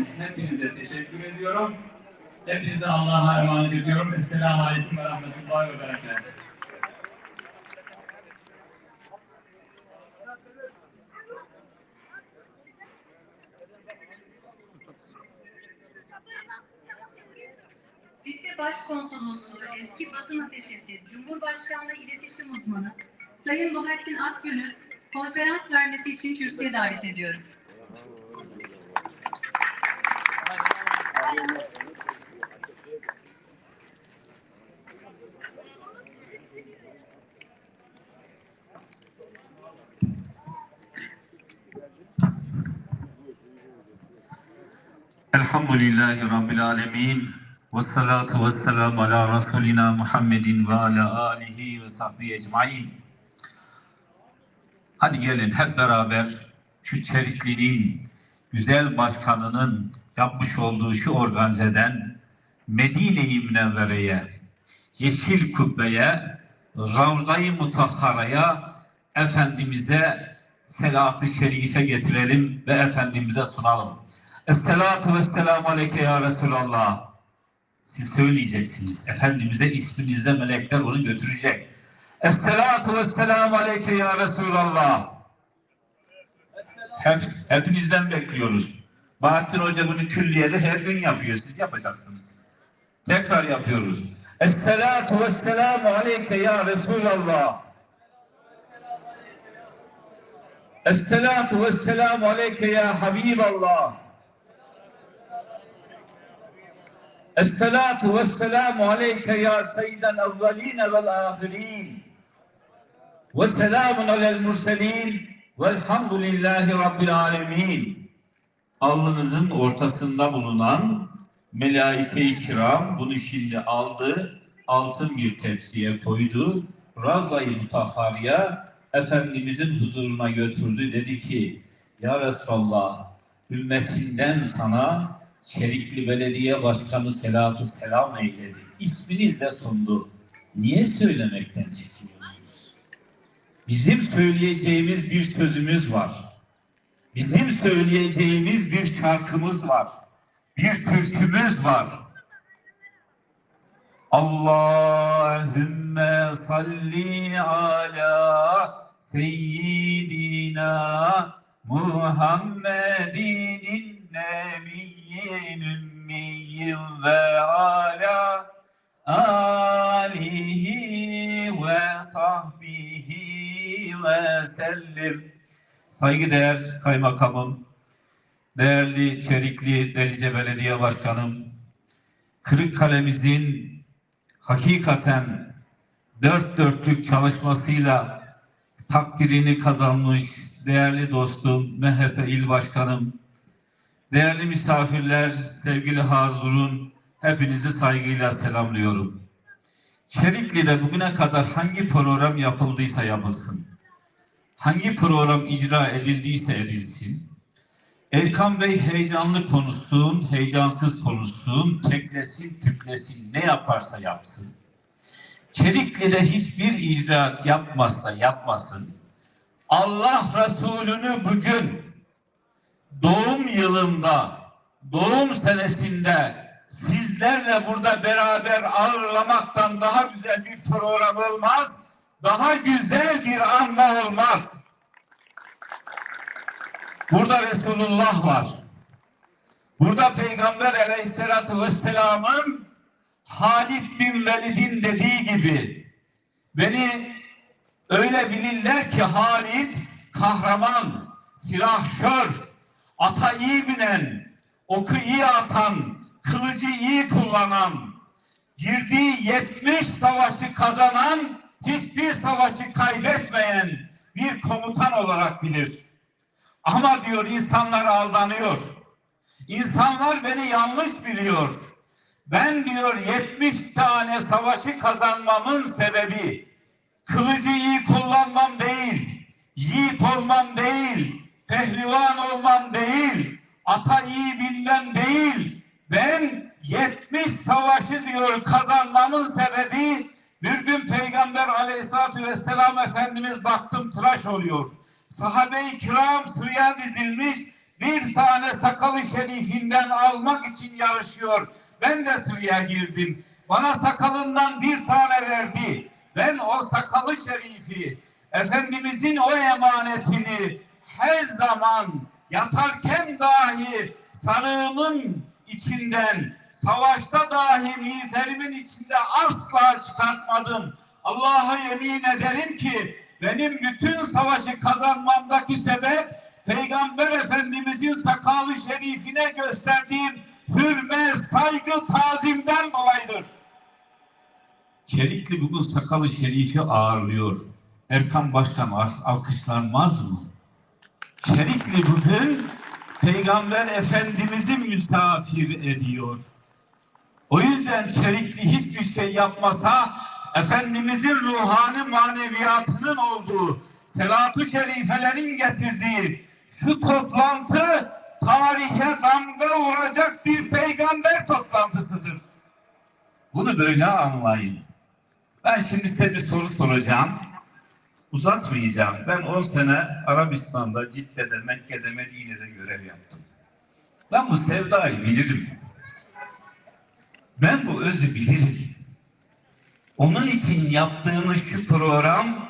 için hepinize teşekkür ediyorum. Hepinize Allah'a emanet ediyorum. Esselamu Aleyküm ve Rahmetullahi ve Berekatuhu. Başkonsolosluğu eski basın ateşesi Cumhurbaşkanlığı İletişim Uzmanı Sayın Muhittin Akgün'ü konferans vermesi için kürsüye davet ediyorum. Elhamdülillahi Rabbil Alemin. Ve salatu ve selamu ala Resulina Muhammedin ve ala alihi ve sahbihi ecmain. Hadi gelin hep beraber şu Çerikli'nin güzel başkanının yapmış olduğu şu organizeden Medine-i Münevvere'ye, Yeşil Kubbe'ye, Ravza-i Mutahhara'ya, Efendimiz'e selatı şerife getirelim ve Efendimiz'e sunalım. Esselatu vesselamu aleyke ya Resulallah. Siz söyleyeceksiniz. Efendimiz'e isminizde melekler onu götürecek. Esselatu vesselamu aleyke ya Resulallah. Hep, hepinizden bekliyoruz. Bahattin Hoca bunu külliyede her gün yapıyor. Siz yapacaksınız. Tekrar yapıyoruz. Esselatu vesselamu aleyke ya Resulallah. Esselatu vesselamu aleyke ya Habiballah. Esselatu vesselamu aleyke ya seyyidel evveline vel ahirin. Ve selamun alel murselin. Velhamdülillahi rabbil alemin. Alnınızın ortasında bulunan melaike-i kiram bunu şimdi aldı, altın bir tepsiye koydu. Razay-ı Mutahhar'ya Efendimizin huzuruna götürdü. Dedi ki, Ya Resulallah, ümmetinden sana Şerikli Belediye Başkanı Selatu Selam eyledi. İsminiz de sundu. Niye söylemekten çekiniyorsunuz? Bizim söyleyeceğimiz bir sözümüz var. Bizim söyleyeceğimiz bir şarkımız var. Bir türkümüz var. Allahümme salli ala seyyidina Muhammedin nebiyyin ümmiyyin ve ala alihi ve sahbihi ve sellim. Saygıdeğer kaymakamım, değerli Çerikli Delice Belediye Başkanım, Kırıkkale'mizin hakikaten dört dörtlük çalışmasıyla takdirini kazanmış değerli dostum, MHP İl Başkanım, değerli misafirler, sevgili Hazurun, hepinizi saygıyla selamlıyorum. Çerikli'de bugüne kadar hangi program yapıldıysa yapılsın, hangi program icra edildiyse edilsin, Erkan Bey heyecanlı konuşsun, heyecansız konuşsun, teklesin, tüklesin, ne yaparsa yapsın. Çerikli'de hiçbir icraat yapmazsa yapmasın. Allah Resulü'nü bugün doğum yılında, doğum senesinde sizlerle burada beraber ağırlamaktan daha güzel bir program olmaz, daha güzel bir anma olmaz. Burada Resulullah var. Burada Peygamber aleyhissalatü vesselamın Halid bin Velid'in dediği gibi beni öyle bilirler ki Halid kahraman, silahşör, ata iyi binen, oku iyi atan, kılıcı iyi kullanan, girdiği 70 savaşı kazanan, hiçbir savaşı kaybetmeyen bir komutan olarak bilir. Ama diyor insanlar aldanıyor. İnsanlar beni yanlış biliyor. Ben diyor 70 tane savaşı kazanmamın sebebi kılıcı iyi kullanmam değil, yiğit olmam değil, pehlivan olmam değil, ata iyi bilmem değil. Ben 70 savaşı diyor kazanmamın sebebi bir gün Peygamber aleyhissalatü vesselam Efendimiz baktım tıraş oluyor. Sahabe-i kiram sıraya dizilmiş bir tane sakalı şerifinden almak için yarışıyor. Ben de sıraya girdim. Bana sakalından bir tane verdi. Ben o sakalı şerifi, Efendimizin o emanetini her zaman yatarken dahi sarığımın içinden, savaşta dahi miğferimin içinde asla çıkartmadım. Allah'a yemin ederim ki benim bütün savaşı kazanmamdaki sebep Peygamber Efendimizin sakalı şerifine gösterdiğim hürmet, saygı, tazimden dolayıdır. Çelikli bugün sakalı şerifi ağırlıyor. Erkan Başkan al- alkışlanmaz mı? Çelikli bugün Peygamber Efendimiz'i misafir ediyor. O yüzden Çelikli hiçbir şey yapmasa Efendimizin ruhani maneviyatının olduğu, selatü şerifelerin getirdiği şu toplantı tarihe damga vuracak bir peygamber toplantısıdır. Bunu böyle anlayın. Ben şimdi size bir soru soracağım. Uzatmayacağım. Ben 10 sene Arabistan'da, Cidde'de, Mekke'de, Medine'de görev yaptım. Ben bu sevdayı bilirim. Ben bu özü bilirim. Onun için yaptığımız şu program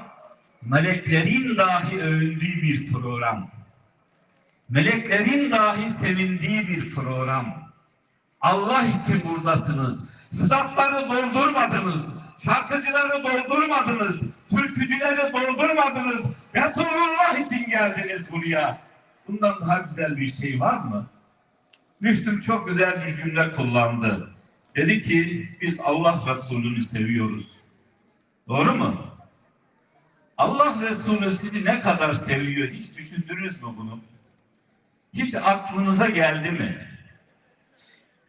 meleklerin dahi övündüğü bir program. Meleklerin dahi sevindiği bir program. Allah için buradasınız. Statları doldurmadınız. Şarkıcıları doldurmadınız. Türkücüleri doldurmadınız. Resulullah için geldiniz buraya. Bundan daha güzel bir şey var mı? Müftüm çok güzel bir cümle kullandı. Dedi ki biz Allah Resulü'nü seviyoruz. Doğru mu? Allah Resulü sizi ne kadar seviyor hiç düşündünüz mü bunu? Hiç aklınıza geldi mi?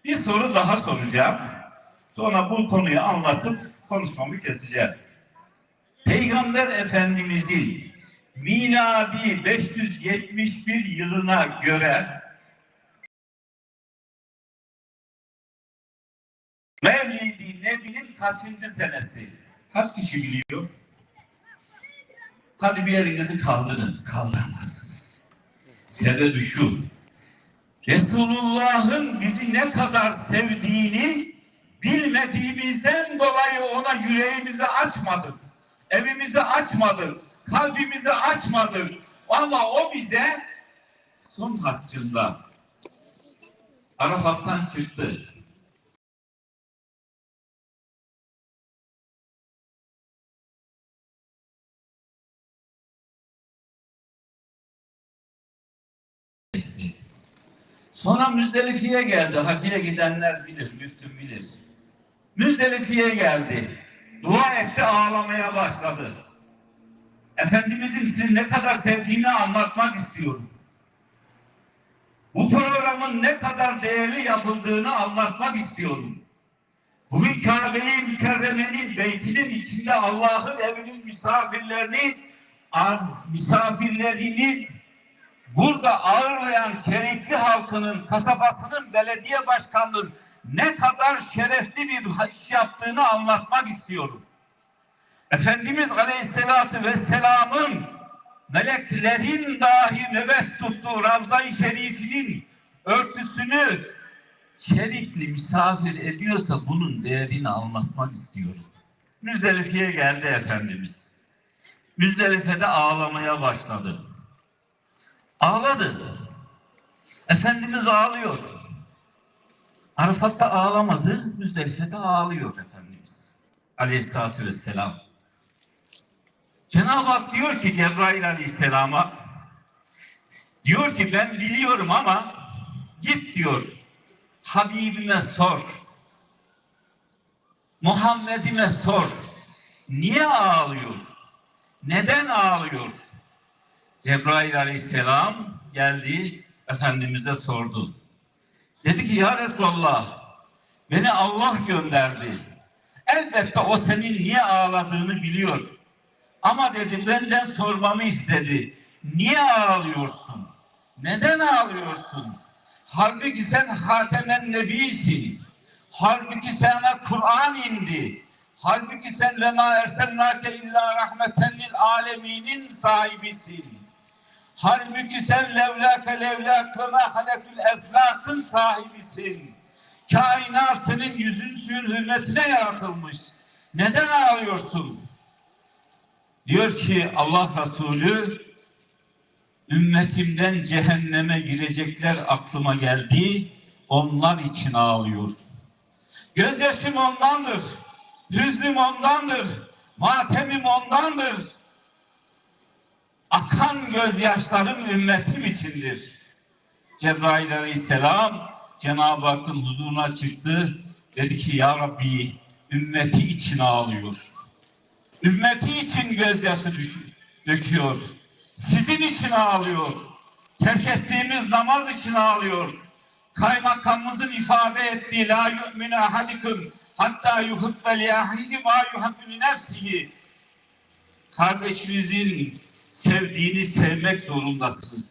Bir soru daha soracağım. Sonra bu konuyu anlatıp konuşmamı keseceğim. Peygamber Efendimizin miladi 571 yılına göre Mevlidi Nebi'nin kaçıncı senesi? Kaç kişi biliyor? Hadi bir elinizi kaldırın. Kaldıramazsınız. Sebebi şu. Resulullah'ın bizi ne kadar sevdiğini bilmediğimizden dolayı ona yüreğimizi açmadık. Evimizi açmadık. Kalbimizi açmadık. Ama o bize son haccında Arafat'tan çıktı. Sonra Müzdelifi'ye geldi. Hacıya gidenler bilir, müftüm bilir. Müzdelifi'ye geldi. Dua etti, ağlamaya başladı. Efendimizin sizi ne kadar sevdiğini anlatmak istiyorum. Bu programın ne kadar değerli yapıldığını anlatmak istiyorum. Bugün Kabe-i Mükerreme'nin beytinin içinde Allah'ın evinin misafirlerini, ah, misafirlerini burada ağırlayan Kerikli halkının, kasabasının, belediye başkanının ne kadar şerefli bir iş yaptığını anlatmak istiyorum. Efendimiz Aleyhisselatü Vesselam'ın meleklerin dahi nöbet tuttuğu Ravza-i Şerif'inin örtüsünü Çerikli misafir ediyorsa bunun değerini anlatmak istiyorum. Müzdelifi'ye geldi Efendimiz. Müzdelife'de ağlamaya başladı. Ağladı. Efendimiz ağlıyor. Arafat'ta ağlamadı, Müzdelife'de ağlıyor Efendimiz. Aleyhisselatü Vesselam. Cenab-ı Hak diyor ki Cebrail Aleyhisselam'a diyor ki ben biliyorum ama git diyor Habibime sor. Muhammed'ime sor. Niye ağlıyor? Neden ağlıyor? Cebrail aleyhisselam geldi, Efendimiz'e sordu. Dedi ki ya Resulallah, beni Allah gönderdi. Elbette o senin niye ağladığını biliyor. Ama dedi benden sormamı istedi. Niye ağlıyorsun? Neden ağlıyorsun? Halbuki sen Hatemen Nebisin. Halbuki sana Kur'an indi. Halbuki sen ve ma erselnake illa rahmeten lil aleminin sahibisin. Halbuki sen levlâke levlâke ve halekül eflakın sahibisin. Kainat senin yüzün suyun hürmetine yaratılmış. Neden ağlıyorsun? Diyor ki Allah Resulü ümmetimden cehenneme girecekler aklıma geldi. Onlar için ağlıyor. Gözyaşım ondandır. Hüznüm ondandır. Matemim ondandır. Akan gözyaşlarım ümmetim içindir. Cebrail Aleyhisselam Cenab-ı Hakk'ın huzuruna çıktı. Dedi ki ya Rabbi ümmeti için ağlıyor. Ümmeti için gözyaşı döküyor. Sizin için ağlıyor. Terk ettiğimiz namaz için ağlıyor. Kaymakamımızın ifade ettiği la yu'minu ahadikum hatta yuhibbe li ahidi ma yuhibbu nefsihi. Kardeşinizin sevdiğini sevmek zorundasınız.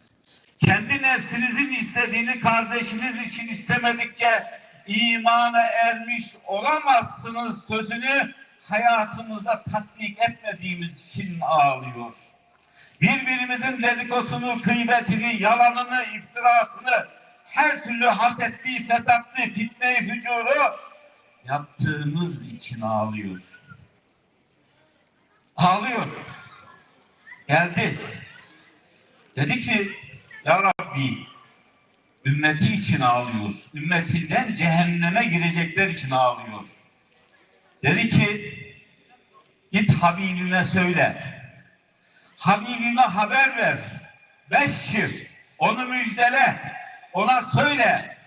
Kendi nefsinizin istediğini kardeşiniz için istemedikçe imana ermiş olamazsınız sözünü hayatımızda tatbik etmediğimiz için ağlıyor. Birbirimizin dedikodusunu, kıybetini, yalanını, iftirasını, her türlü hasetliği, fesatlığı, fitneyi, hücuru yaptığımız için ağlıyor. Ağlıyor. Geldi. Dedi ki Ya Rabbi ümmeti için ağlıyor. Ümmetinden cehenneme girecekler için ağlıyor. Dedi ki git Habibime söyle. Habibime haber ver. Beşşir. Onu müjdele. Ona söyle.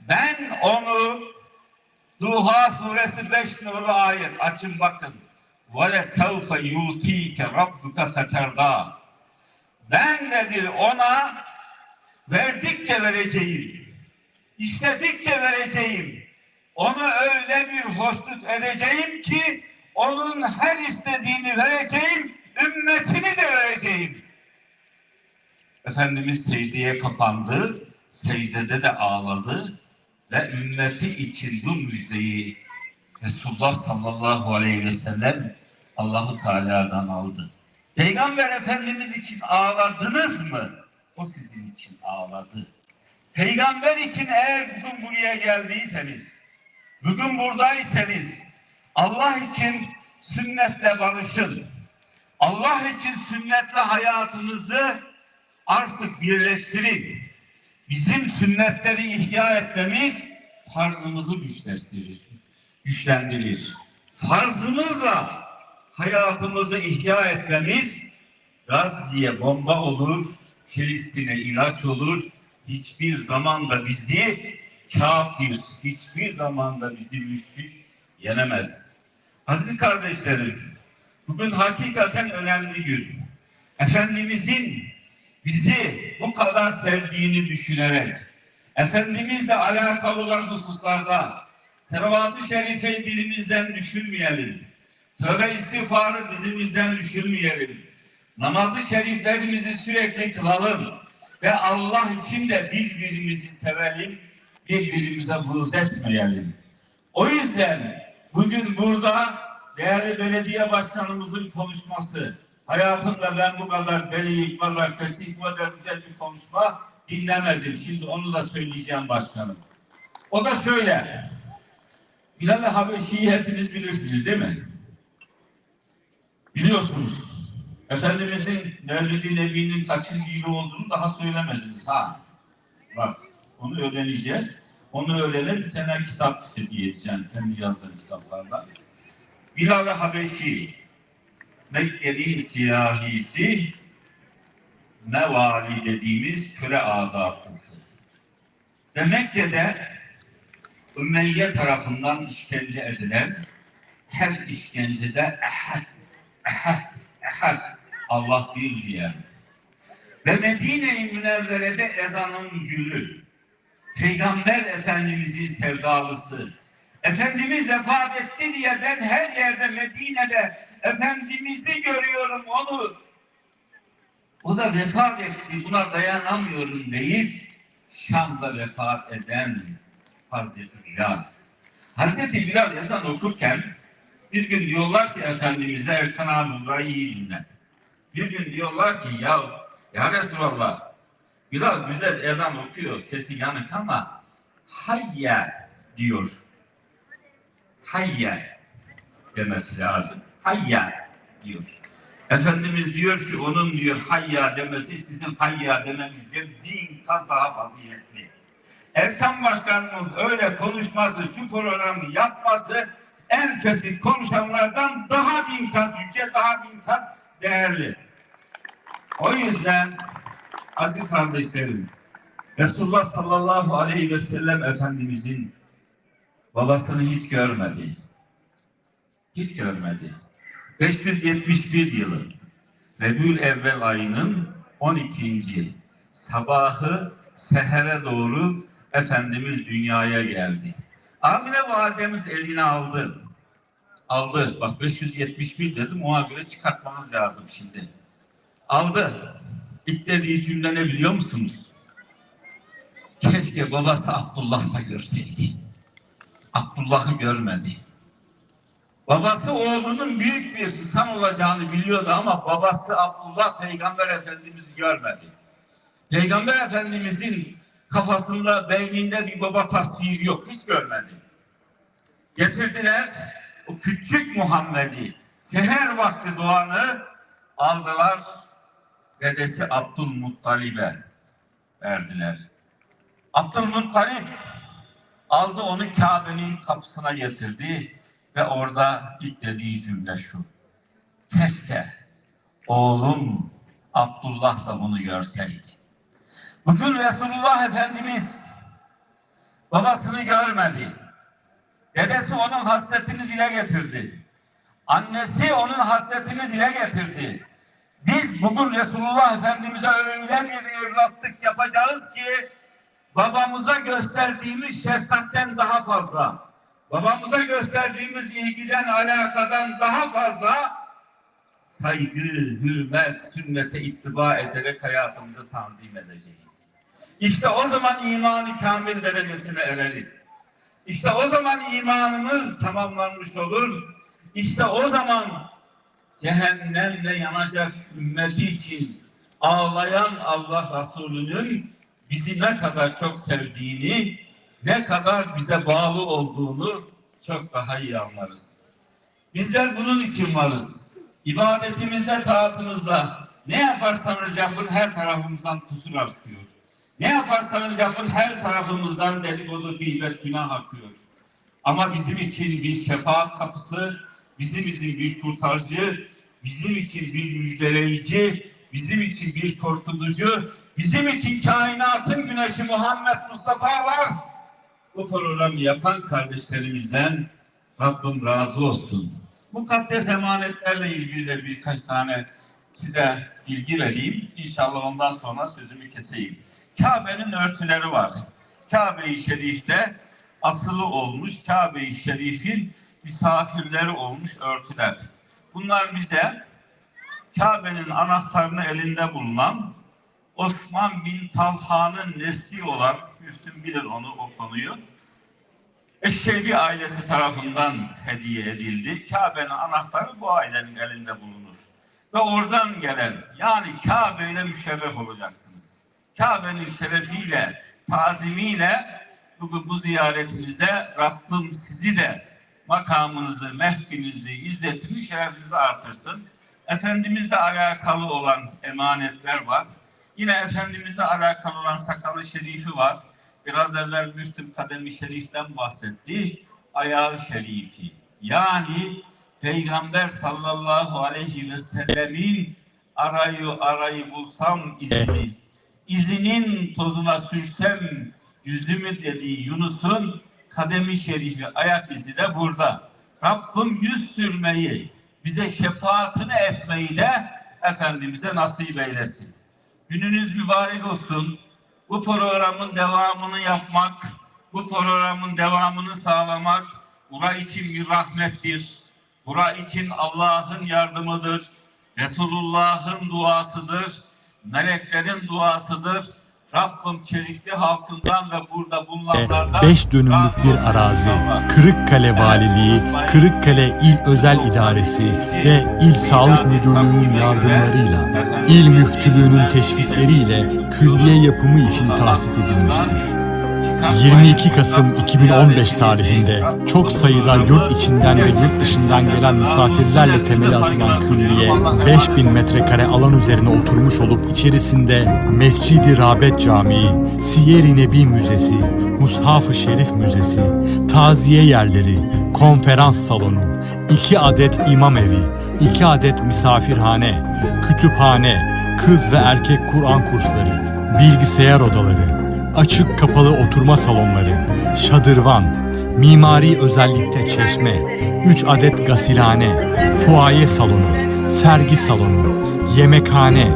Ben onu Duha suresi 5 numaralı ayet. Açın bakın. وَلَسَوْفَ يُوتِيكَ رَبُّكَ فَتَرْضَى Ben dedi ona verdikçe vereceğim. istedikçe vereceğim. Onu öyle bir hoşnut edeceğim ki onun her istediğini vereceğim, ümmetini de vereceğim. Efendimiz secdeye kapandı, secdede de ağladı ve ümmeti için bu müjdeyi Resulullah sallallahu aleyhi ve sellem Allahu Teala'dan aldı. Peygamber Efendimiz için ağladınız mı? O sizin için ağladı. Peygamber için eğer bugün buraya geldiyseniz, bugün buradaysanız, Allah için sünnetle barışın. Allah için sünnetle hayatınızı artık birleştirin. Bizim sünnetleri ihya etmemiz farzımızı güçlendirir. Güçlendirir. Farzımızla hayatımızı ihya etmemiz Gazze'ye bomba olur, Filistin'e ilaç olur. Hiçbir zaman da bizi kafir, hiçbir zaman da bizi müşrik yenemez. Aziz kardeşlerim, bugün hakikaten önemli gün. Efendimizin bizi bu kadar sevdiğini düşünerek, Efendimizle alakalı olan hususlarda Selavat-ı Şerife'yi dilimizden düşürmeyelim. Tövbe istiğfarı dizimizden düşürmeyelim. Namazı şeriflerimizi sürekli kılalım. Ve Allah için de birbirimizi sevelim. Birbirimize buğz etmeyelim. O yüzden bugün burada değerli belediye başkanımızın konuşması, hayatımda ben bu kadar beli, kadar fesih, bu kadar güzel bir konuşma dinlemedim. Şimdi onu da söyleyeceğim başkanım. O da şöyle. Bilal Habeşi'yi hepiniz bilirsiniz değil mi? Biliyorsunuz. Efendimizin Mevlid-i Nebi'nin kaçıncı yılı olduğunu daha söylemediniz ha. Bak onu öğreneceğiz. Onu öğrenip bir kitap hediye edeceğim. Kendi yazdığım kitaplardan. Bilal-i Habeşi Mekke'nin siyahisi Mevali dediğimiz köle azatlısı. Ve Mekke'de Ümeyye tarafından işkence edilen her işkencede ehad, ehad, ehad Allah bir diyen ve Medine-i Münevvere'de ezanın gülü Peygamber Efendimizin sevdalısı Efendimiz vefat etti diye ben her yerde Medine'de Efendimiz'i görüyorum onu o da vefat etti buna dayanamıyorum deyip Şam'da vefat eden Hazreti Bilal. Hazreti Bilal ezan okurken bir gün diyorlar ki Efendimiz'e Erkan burayı iyi dinle. Bir gün diyorlar ki ya Ya Resulallah biraz güzel ezan okuyor sesi yanık ama hayya diyor. Hayya demesi lazım. Hayya diyor. Efendimiz diyor ki onun diyor hayya demesi sizin hayya demenizden bin kat daha faziletli. Erkan Başkanımız öyle konuşması, şu programı yapması en fesit konuşanlardan daha bin kat yüce, daha bin kat değerli. O yüzden aziz kardeşlerim, Resulullah sallallahu aleyhi ve sellem Efendimizin babasını hiç görmedi. Hiç görmedi. 571 yılı Rebül Evvel ayının 12. sabahı sehere doğru Efendimiz dünyaya geldi. Amine validemiz eline aldı. Aldı. Bak 571 dedim ona göre çıkartmanız lazım şimdi. Aldı. İlk dediği cümle ne biliyor musunuz? Keşke babası Abdullah da görseydi. Abdullah'ı görmedi. Babası oğlunun büyük bir insan olacağını biliyordu ama babası Abdullah Peygamber Efendimiz'i görmedi. Peygamber Efendimiz'in kafasında, beyninde bir baba tasviri yok. Hiç görmedi. Getirdiler o küçük Muhammed'i seher vakti doğanı aldılar dedesi Abdülmuttalib'e verdiler. Abdülmuttalip aldı onu Kabe'nin kapısına getirdi ve orada ilk dediği cümle şu. Keşke oğlum Abdullah da bunu görseydi. Bugün Resulullah Efendimiz babasını görmedi. Dedesi onun hasretini dile getirdi. Annesi onun hasretini dile getirdi. Biz bugün Resulullah Efendimiz'e öyle bir evlatlık yapacağız ki babamıza gösterdiğimiz şefkatten daha fazla, babamıza gösterdiğimiz ilgiden, alakadan daha fazla saygı, hürmet, sünnete ittiba ederek hayatımızı tanzim edeceğiz. İşte o zaman imanı kamil derecesine ereriz. İşte o zaman imanımız tamamlanmış olur. İşte o zaman cehennemle yanacak ümmeti için ağlayan Allah Resulü'nün bizi ne kadar çok sevdiğini, ne kadar bize bağlı olduğunu çok daha iyi anlarız. Bizler bunun için varız. İbadetimizde, taatımızda ne yaparsanız yapın her tarafımızdan kusur akıyor. Ne yaparsanız yapın her tarafımızdan dedikodu, gıybet, günah akıyor. Ama bizim için bir şefaat kapısı, bizim için bir kurtarıcı, bizim için bir müjdeleyici, bizim için bir kurtulucu, bizim için kainatın güneşi Muhammed Mustafa var. Bu programı yapan kardeşlerimizden Rabbim razı olsun. Mukaddes emanetlerle ilgili de birkaç tane size bilgi vereyim. İnşallah ondan sonra sözümü keseyim. Kabe'nin örtüleri var. Kabe-i Şerif'te asılı olmuş Kabe-i Şerif'in misafirleri olmuş örtüler. Bunlar bize Kabe'nin anahtarını elinde bulunan Osman bin Talha'nın nesli olan, Müftüm bilir onu o konuyu. Eşşebi ailesi tarafından hediye edildi. Kabe'nin anahtarı bu ailenin elinde bulunur. Ve oradan gelen, yani Kabe ile müşerref olacaksınız. Kabe'nin şerefiyle, tazimiyle bugün bu ziyaretinizde Rabbim sizi de makamınızı, mehkinizi, izzetini, şerefinizi artırsın. Efendimizle alakalı olan emanetler var. Yine Efendimizle alakalı olan sakalı şerifi var. Biraz evvel Müftüm Kademi Şerif'ten bahsetti. Ayağı şerifi. Yani Peygamber sallallahu aleyhi ve sellemin arayı arayı bulsam izini, izinin tozuna sürsem yüzümü dediği Yunus'un kademi şerifi ayak izi de burada. Rabbim yüz sürmeyi, bize şefaatini etmeyi de Efendimiz'e nasip eylesin. Gününüz mübarek olsun. Bu programın devamını yapmak, bu programın devamını sağlamak bura için bir rahmettir. Bura için Allah'ın yardımıdır. Resulullah'ın duasıdır. Meleklerin duasıdır. Rabbim çelikli halkından ve burada bulunanlardan 5 dönümlük bir arazi, Kırıkkale Valiliği, Kırıkkale İl Özel İdaresi ve İl Sağlık Müdürlüğü'nün yardımlarıyla, İl Müftülüğü'nün teşvikleriyle külliye yapımı için tahsis edilmiştir. 22 Kasım 2015 tarihinde çok sayıda yurt içinden ve yurt dışından gelen misafirlerle temeli atılan külliye 5000 metrekare alan üzerine oturmuş olup içerisinde Mescid-i Rabet Camii, Siyer-i Nebi Müzesi, Mushaf-ı Şerif Müzesi, taziye yerleri, konferans salonu, 2 adet imam evi, 2 adet misafirhane, kütüphane, kız ve erkek Kur'an kursları, bilgisayar odaları, açık kapalı oturma salonları, şadırvan, mimari özellikte çeşme, 3 adet gasilhane, fuaye salonu, sergi salonu, yemekhane,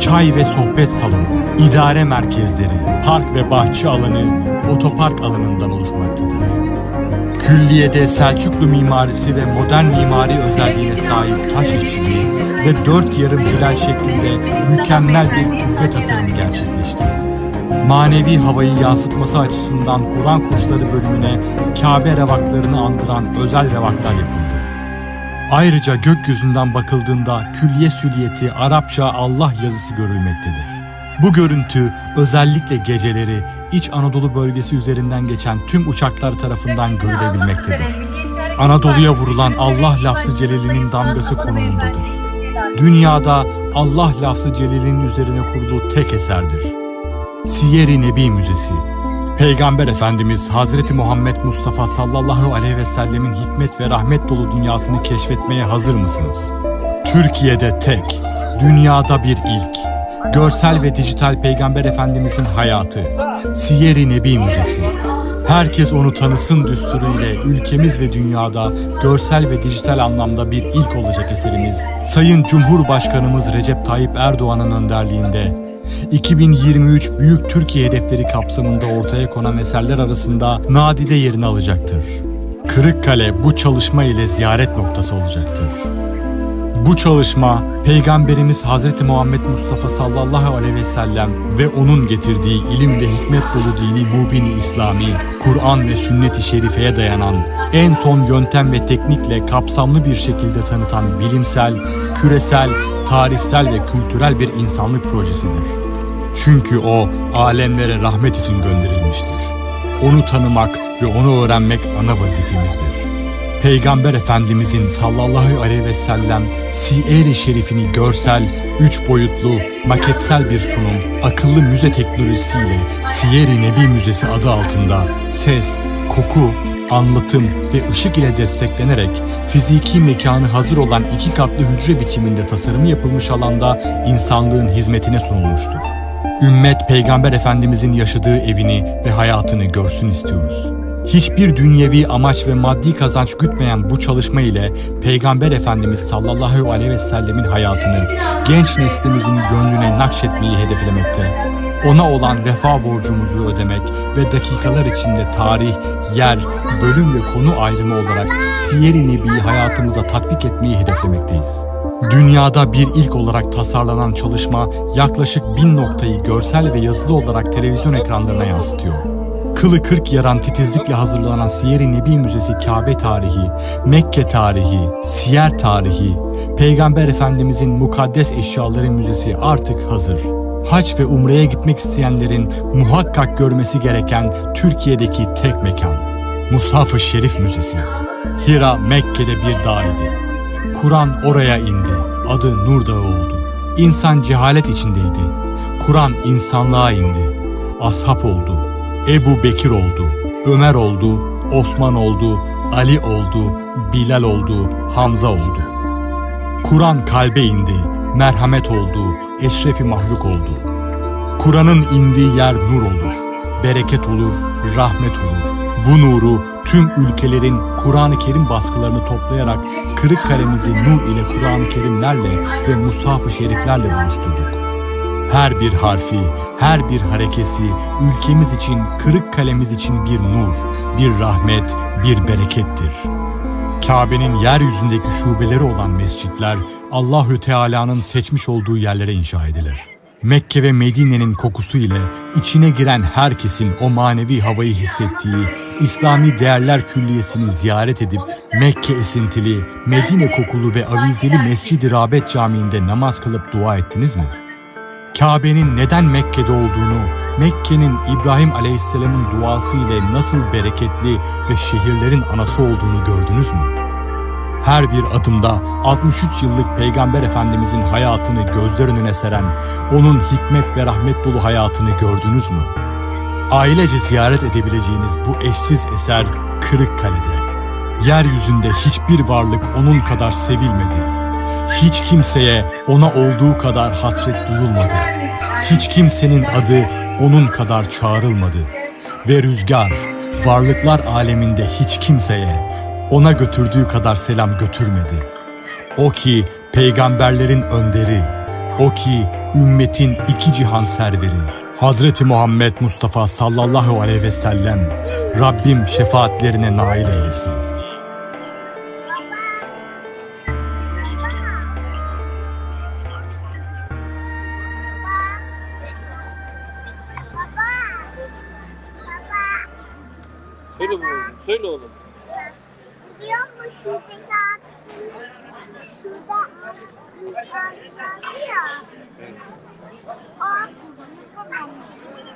çay ve sohbet salonu, idare merkezleri, park ve bahçe alanı, otopark alanından oluşmaktadır. Külliyede Selçuklu mimarisi ve modern mimari özelliğine sahip taş işçiliği ve dört yarım hilal şeklinde mükemmel bir kubbe tasarımı gerçekleşti. Manevi havayı yansıtması açısından Kur'an kursları bölümüne Kabe revaklarını andıran özel revaklar yapıldı. Ayrıca gökyüzünden bakıldığında külliye süliyeti Arapça Allah yazısı görülmektedir. Bu görüntü özellikle geceleri İç Anadolu bölgesi üzerinden geçen tüm uçaklar tarafından görülebilmektedir. Anadolu'ya vurulan Allah lafzı celilinin damgası konumundadır. Dünyada Allah lafzı celilinin üzerine kurduğu tek eserdir. Siyer-i Nebi Müzesi Peygamber Efendimiz Hazreti Muhammed Mustafa sallallahu aleyhi ve sellemin hikmet ve rahmet dolu dünyasını keşfetmeye hazır mısınız? Türkiye'de tek, dünyada bir ilk. Görsel ve dijital Peygamber Efendimizin hayatı, Siyer-i Nebi Müzesi. Herkes onu tanısın düsturu ile ülkemiz ve dünyada görsel ve dijital anlamda bir ilk olacak eserimiz, Sayın Cumhurbaşkanımız Recep Tayyip Erdoğan'ın önderliğinde 2023 Büyük Türkiye hedefleri kapsamında ortaya konan eserler arasında nadide yerini alacaktır. Kırıkkale bu çalışma ile ziyaret noktası olacaktır. Bu çalışma Peygamberimiz Hz. Muhammed Mustafa sallallahu aleyhi ve sellem ve onun getirdiği ilim ve hikmet dolu dini mubini İslami, Kur'an ve sünnet-i şerifeye dayanan en son yöntem ve teknikle kapsamlı bir şekilde tanıtan bilimsel, küresel, tarihsel ve kültürel bir insanlık projesidir. Çünkü o alemlere rahmet için gönderilmiştir. Onu tanımak ve onu öğrenmek ana vazifemizdir. Peygamber Efendimizin sallallahu aleyhi ve sellem Siyer-i Şerifini görsel, üç boyutlu, maketsel bir sunum, akıllı müze teknolojisiyle Siyer-i Nebi Müzesi adı altında ses, koku, anlatım ve ışık ile desteklenerek fiziki mekanı hazır olan iki katlı hücre biçiminde tasarımı yapılmış alanda insanlığın hizmetine sunulmuştur. Ümmet Peygamber Efendimizin yaşadığı evini ve hayatını görsün istiyoruz. Hiçbir dünyevi amaç ve maddi kazanç gütmeyen bu çalışma ile Peygamber Efendimiz sallallahu aleyhi ve sellemin hayatını genç neslimizin gönlüne nakşetmeyi hedeflemekte. Ona olan vefa borcumuzu ödemek ve dakikalar içinde tarih, yer, bölüm ve konu ayrımı olarak Siyer-i Nebi'yi hayatımıza tatbik etmeyi hedeflemekteyiz. Dünyada bir ilk olarak tasarlanan çalışma yaklaşık bin noktayı görsel ve yazılı olarak televizyon ekranlarına yansıtıyor. Kılı kırk yaran titizlikle hazırlanan Siyer-i Nebi Müzesi Kabe tarihi, Mekke tarihi, Siyer tarihi, Peygamber Efendimizin mukaddes eşyaları müzesi artık hazır. Haç ve Umre'ye gitmek isteyenlerin muhakkak görmesi gereken Türkiye'deki tek mekan. Mushaf-ı Şerif Müzesi. Hira Mekke'de bir dağ idi. Kur'an oraya indi. Adı Nur Dağı oldu. İnsan cehalet içindeydi. Kur'an insanlığa indi. Ashab oldu. Ebu Bekir oldu. Ömer oldu. Osman oldu. Ali oldu. Bilal oldu. Hamza oldu. Kur'an kalbe indi. Merhamet oldu. Eşrefi mahluk oldu. Kur'an'ın indiği yer nur olur. Bereket olur. Rahmet olur. Bu nuru tüm ülkelerin Kur'an-ı Kerim baskılarını toplayarak Kırıkkale'mizi nur ile Kur'an-ı Kerimlerle ve Mushaf-ı Şeriflerle buluşturduk. Her bir harfi, her bir harekesi ülkemiz için, Kırıkkale'miz için bir nur, bir rahmet, bir berekettir. Kabe'nin yeryüzündeki şubeleri olan mescitler Allahü Teala'nın seçmiş olduğu yerlere inşa edilir. Mekke ve Medine'nin kokusu ile içine giren herkesin o manevi havayı hissettiği İslami Değerler Külliyesi'ni ziyaret edip Mekke esintili, Medine kokulu ve avizeli Mescid-i Rabet Camii'nde namaz kılıp dua ettiniz mi? Kabe'nin neden Mekke'de olduğunu, Mekke'nin İbrahim Aleyhisselam'ın duası ile nasıl bereketli ve şehirlerin anası olduğunu gördünüz mü? Her bir adımda 63 yıllık Peygamber Efendimizin hayatını gözler önüne seren, onun hikmet ve rahmet dolu hayatını gördünüz mü? Ailece ziyaret edebileceğiniz bu eşsiz eser Kırıkkale'de. Yeryüzünde hiçbir varlık onun kadar sevilmedi. Hiç kimseye ona olduğu kadar hasret duyulmadı. Hiç kimsenin adı onun kadar çağrılmadı. Ve rüzgar, varlıklar aleminde hiç kimseye ona götürdüğü kadar selam götürmedi. O ki peygamberlerin önderi, o ki ümmetin iki cihan serveri. Hazreti Muhammed Mustafa sallallahu aleyhi ve sellem Rabbim şefaatlerine nail eylesin. Ốp lưng.